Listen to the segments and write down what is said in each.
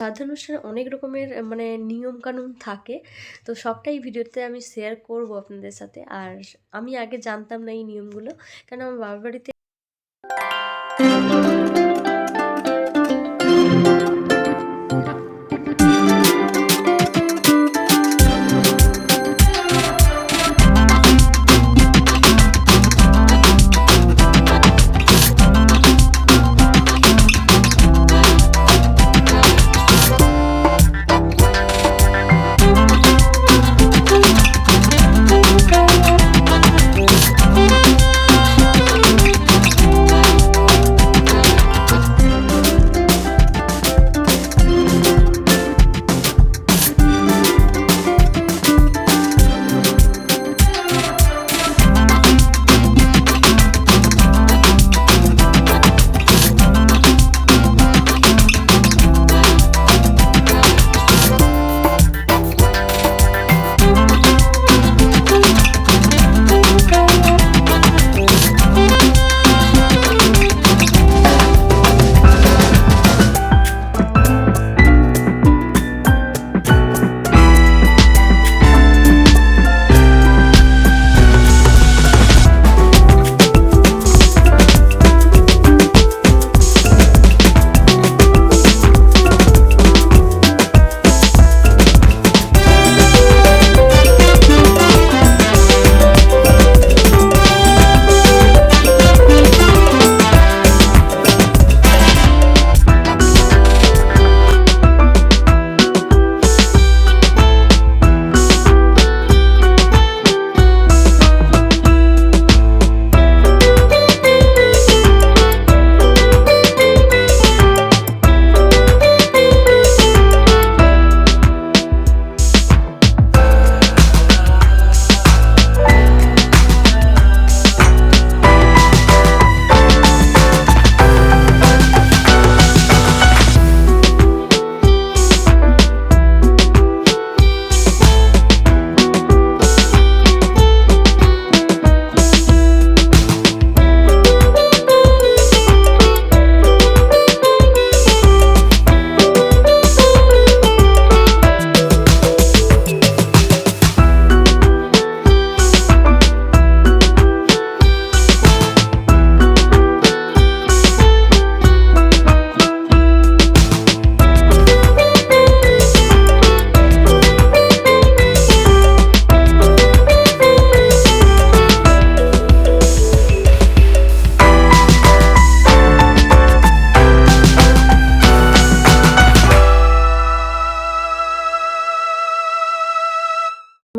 শ্রাদ্ধানুষ্ঠানে অনেক রকমের মানে নিয়মকানুন থাকে। তো সবটাই ভিডিওতে আমি শেয়ার করব আপনাদের সাথে। আর আমি আগে জানতাম না এই নিয়মগুলো। কারণ আমার বাবার বাড়িতে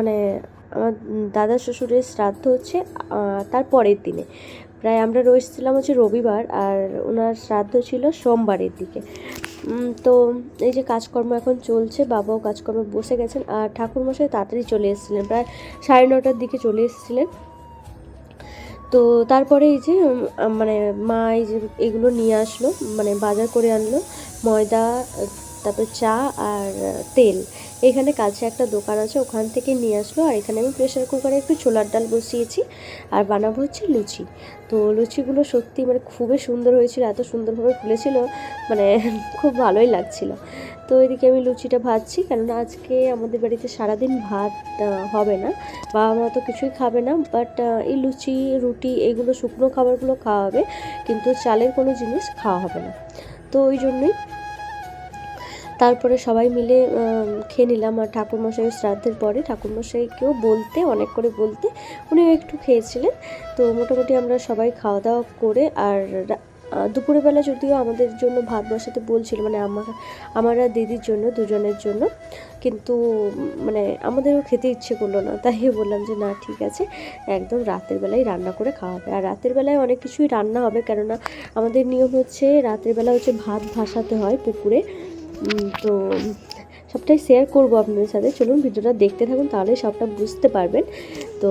মানে আমার দাদা শ্বশুরের শ্রাদ্ধ হচ্ছে তার পরের দিনে। প্রায় আমরা রয়েছিলাম হচ্ছে রবিবার আর ওনার শ্রাদ্ধ ছিল সোমবারের দিকে। তো এই যে কাজকর্ম এখন চলছে, বাবাও কাজকর্মে বসে গেছেন আর ঠাকুরমশাই তাড়াতাড়ি চলে এসেছিলেন, প্রায় সাড়ে নটার দিকে চলে এসেছিলেন। তো তারপরে এই যে মানে মা এই যে এগুলো নিয়ে আসলো মানে বাজার করে আনলো, ময়দা তারপর চা আর তেল। এখানে কাছে একটা দোকান আছে, ওখান থেকে নিয়ে আসলো। আর এখানে আমি প্রেশার কুকারে একটু ছোলার ডাল বসিয়েছি আর বানাবো হচ্ছে লুচি। তো লুচিগুলো সত্যি মানে খুবই সুন্দর হয়েছিল, এত সুন্দরভাবে ফুলেছিল মানে খুব ভালোই লাগছিল। তো এদিকে আমি লুচিটা ভাজছি, কেননা আজকে আমাদের বাড়িতে সারাদিন ভাত হবে না। বাবা মা তো কিছুই খাবে না বাট এই লুচি, রুটি এগুলো শুকনো খাবারগুলো খাওয়া হবে, কিন্তু চালের কোনো জিনিস খাওয়া হবে না। তো ওই জন্যই তারপরে সবাই মিলে খেয়ে নিলাম। আর ঠাকুরমশাইয়ের শ্রাদ্ধের পরে ঠাকুরমশাইকেও বলতে অনেক করে বলতে উনিও একটু খেয়েছিলেন। তো মোটামুটি আমরা সবাই খাওয়া দাওয়া করে আর রা- আহ, দুপুরের বেলা যদিও আমাদের জন্য ভাত বসাতে বলছিল মানে আমার আমার দিদির জন্য দুজনের জন্য। কিন্তু মানে আমাদেরও খেতে ইচ্ছে করল না তাই বললাম যে না ঠিক আছে একদম রাতের বেলায় রান্না করে খাওয়া হবে। আর রাতের বেলায় অনেক কিছুই রান্না হবে কেননা আমাদের নিয়ম হচ্ছে রাতের বেলা হচ্ছে ভাত ভাসাতে হয় পুকুরে। তো সবটাই শেয়ার করব আপনাদের সাথে। চলুন, ভিডিওটা দেখতে থাকুন তাহলে সবটা বুঝতে পারবেন। তো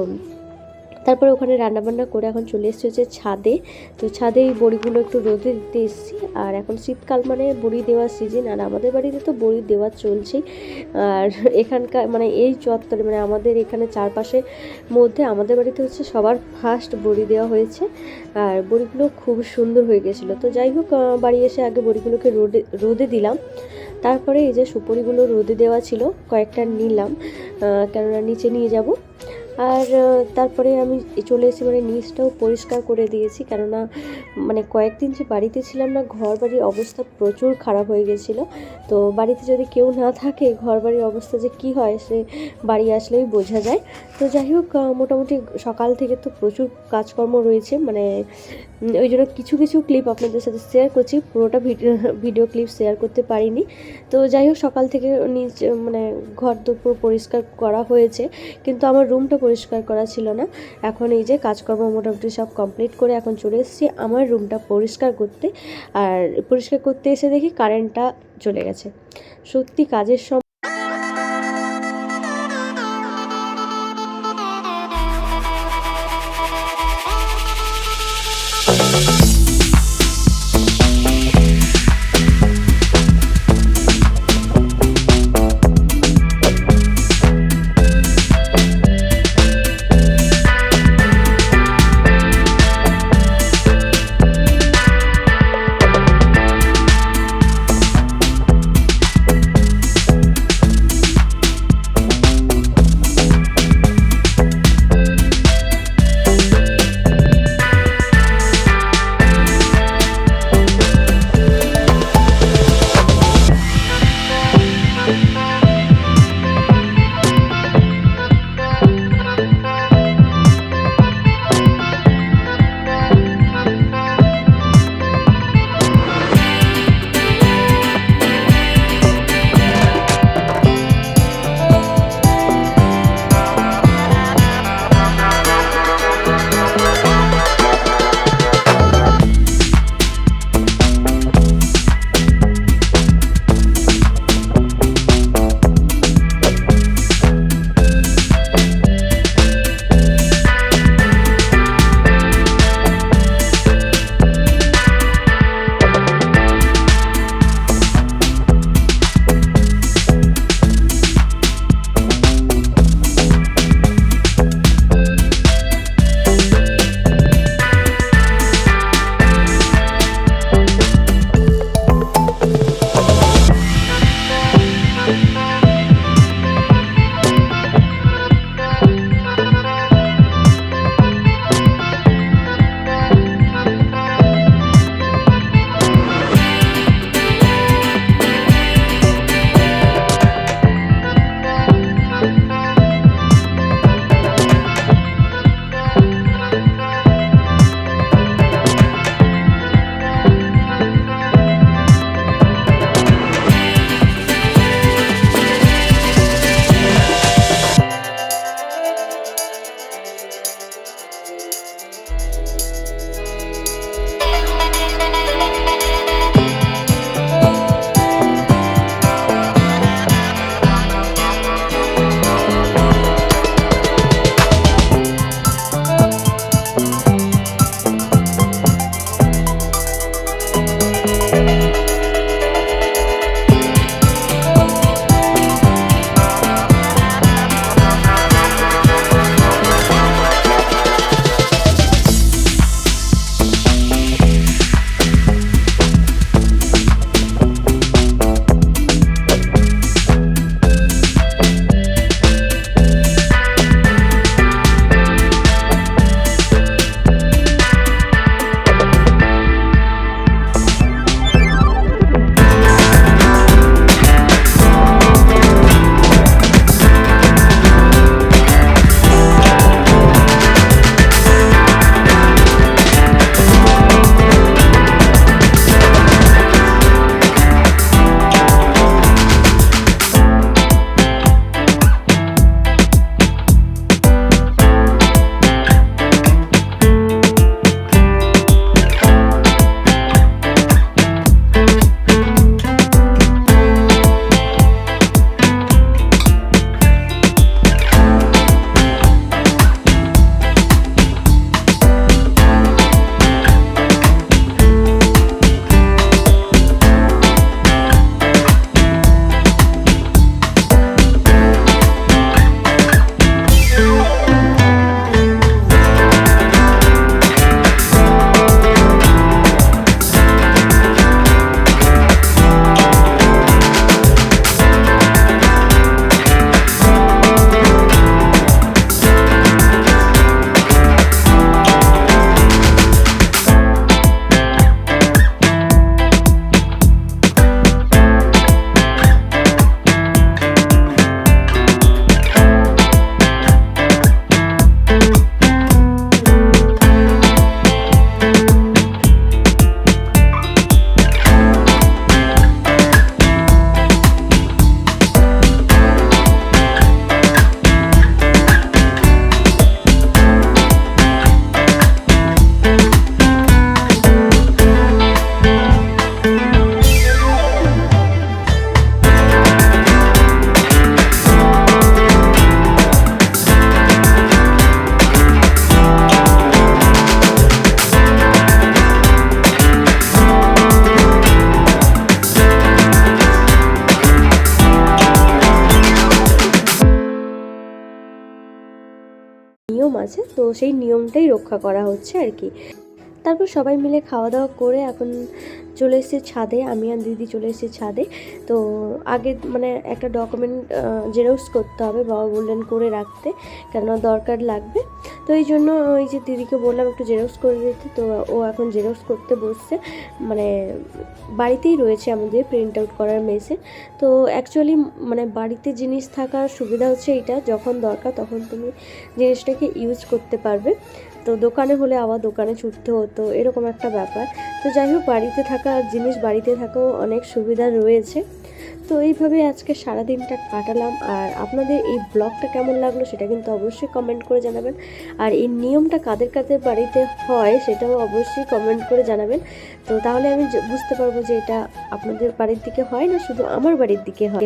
তারপরে ওখানে রান্নাবান্না করে এখন চলে এসেছি হচ্ছে ছাদে। তো ছাদে এই বড়িগুলো একটু রোদে দিতে এসেছি। আর এখন শীতকাল মানে বড়ি দেওয়ার সিজন আর আমাদের বাড়িতে তো বড়ি দেওয়া চলছেই। আর এখানকার মানে এই চত্বরে মানে আমাদের এখানে চারপাশে মধ্যে আমাদের বাড়িতে হচ্ছে সবার ফার্স্ট বড়ি দেওয়া হয়েছে। আর বড়িগুলো খুব সুন্দর হয়ে গেছিল। তো যাই হোক বাড়ি এসে আগে বড়িগুলোকে রোদে রোদে দিলাম। তারপরে এই যে সুপুরিগুলো রোদে দেওয়া ছিল, কয়েকটা নিলাম। কেননা নিচে নিয়ে যাব। আর তারপরে আমি চলে এসেছি মানে নিচটাও পরিষ্কার করে দিয়েছি। কেননা মানে কয়েকদিন যে বাড়িতে ছিলাম না ঘর বাড়ির অবস্থা প্রচুর খারাপ হয়ে গেছিল। তো বাড়িতে যদি কেউ না থাকে ঘর বাড়ির অবস্থা যে কি হয়, সে বাড়ি আসলেই বোঝা যায়। তো যাই হোক মোটামুটি সকাল থেকে তো প্রচুর কাজকর্ম রয়েছে। মানে ওই জন্য কিছু কিছু ক্লিপ আপনাদের সাথে শেয়ার করছি। পুরোটা ভিডিও ভিডিও ক্লিপ শেয়ার করতে পারিনি। তো যাই হোক, সকাল থেকে নিচ মানে ঘর তো পুরো পরিষ্কার করা হয়েছে। কিন্তু আমার রুমটা পরিষ্কার করা ছিল না। এখন এই যে কাজকর্ম মোটামুটি সব কমপ্লিট করে এখন চলে এসেছি আমার রুমটা পরিষ্কার করতে। আর পরিষ্কার করতে এসে দেখি কারেন্টটা চলে গেছে। সত্যি কাজের সময় নিয়ম আছে, তো সেই নিয়মটাই রক্ষা করা হচ্ছে আর কি। তারপর সবাই মিলে খাওয়া দাওয়া করে এখন চলে এসেছি ছাদে, আমি আর দিদি চলে এসেছি ছাদে। তো আগে মানে একটা ডকুমেন্ট জেরক্স করতে হবে, বাবা বললেন করে রাখতে, কেননা দরকার লাগবে। তো এই জন্য ওই যে দিদিকে বললাম একটু জেরক্স করে দিতে, তো ও এখন জেরক্স করতে বসছে। মানে বাড়িতেই রয়েছে আমাদের প্রিন্ট আউট করার মেশিন। তো অ্যাকচুয়ালি মানে বাড়িতে জিনিস থাকার সুবিধা হচ্ছে এটা যখন দরকার তখন তুমি জিনিসটাকে ইউজ করতে পারবে। তো দোকানে হলে আবার দোকানে ছুটতে হতো, এরকম একটা ব্যাপার। তো যাই হোক, বাড়িতে থাকা জিনিস, বাড়িতে থাকাও অনেক সুবিধা রয়েছে। তো এইভাবে আজকে সারাদিনটা কাটালাম। আর আপনাদের এই ব্লগটা কেমন লাগল সেটা কিন্তু অবশ্যই কমেন্ট করে জানাবেন। আর এই নিয়মটা কাদের কাদের বাড়িতে হয় সেটাও অবশ্যই কমেন্ট করে জানাবেন। তো তাহলে আমি বুঝতে পারব যে এটা আপনাদের বাড়ির দিকে হয় না, শুধু আমার বাড়ির দিকে হয়।